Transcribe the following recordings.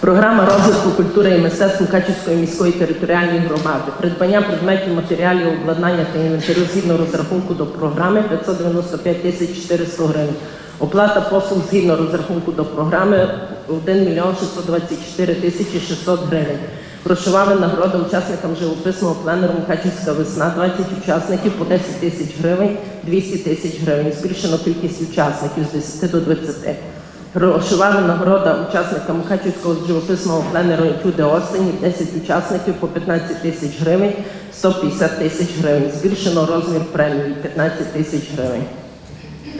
Програма розвитку культури і мистецтв Мукачівської міської територіальної громади. Придбання предметів, матеріалів, обладнання та інвентарю згідно розрахунку до програми 595 тисяч 400 гривень. Оплата послуг згідно розрахунку до програми 1 мільйон 624 тисячі 600 гривень. Грошова винагорода учасникам живописного пленеру Мукачівська весна 20 учасників по 10 тисяч гривень, 200 тисяч гривень. Збільшено кількість учасників з 10 до 20. Грошова винагорода учасникам Мукачівського живописного пленеру «Етюди осені» 10 учасників по 15 тисяч гривень, 150 тисяч гривень. Збільшено розмір премії 15 тисяч гривень.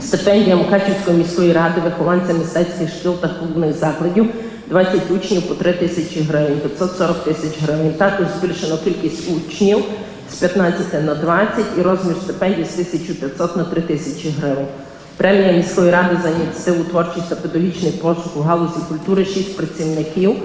Стипендія Мукачівської міської ради вихованцям мистецьких шкіл та клубних закладів 20 учнів по 3 тисячі гривень, 540 тисяч гривень. Також збільшено кількість учнів з 15 на 20 і розмір стипендії з 1500 на 3 тисячі гривень. Премія міської ради за ініціативу творчість та педагогічний пошук у галузі культури 6 працівників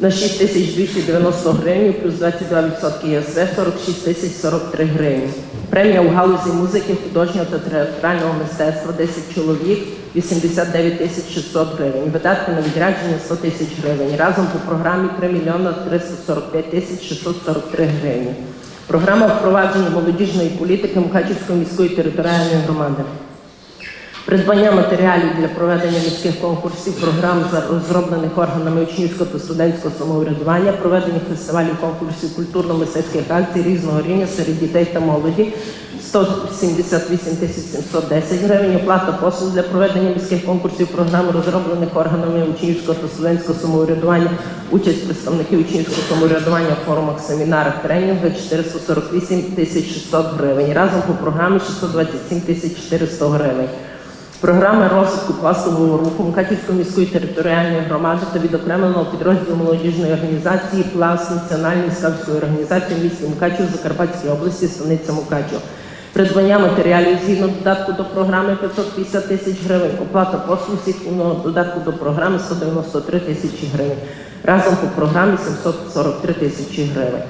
на 6290 гривень, плюс 22% ЄСВ, 46 тисяч 43 гривні. Премія у галузі музики, художнього та театрального мистецтва 10 чоловік, 89 тисяч 600 гривень. Видатки на відрядження 100 тисяч гривень. Разом по програмі 3 мільйона 345 тисяч 643 гривні. Програма впровадження молодіжної політики Мукачівської міської територіальної громади. Придбання матеріалів для проведення міських конкурсів, програм розроблених органами учнівського та студентського самоврядування, проведення фестивалів конкурсів культурно-мистецьких акцій різного рівня серед дітей та молоді 178 тисяч 710 гривень. Оплата послуг для проведення міських конкурсів, програм розроблених органами учнівського та студентського самоврядування, участь представників учнівського самоврядування в форумах, семінарах, тренінгах 448 тисяч 600 гривень. Разом по програмі 627 тисяч 400 гривень. Програми розвитку класового руху Мукачівської міської територіальної громади та відокремленого підрозділу молодіжної організації Пласт Національної скаутської організації місті Мукачів Закарпатській області, станиця Мукачів. Придбання матеріалів згідно додатку до програми 550 тисяч гривень, оплата послуг згідно додатку до програми 193 тисячі гривень. Разом по програмі 743 тисячі гривень.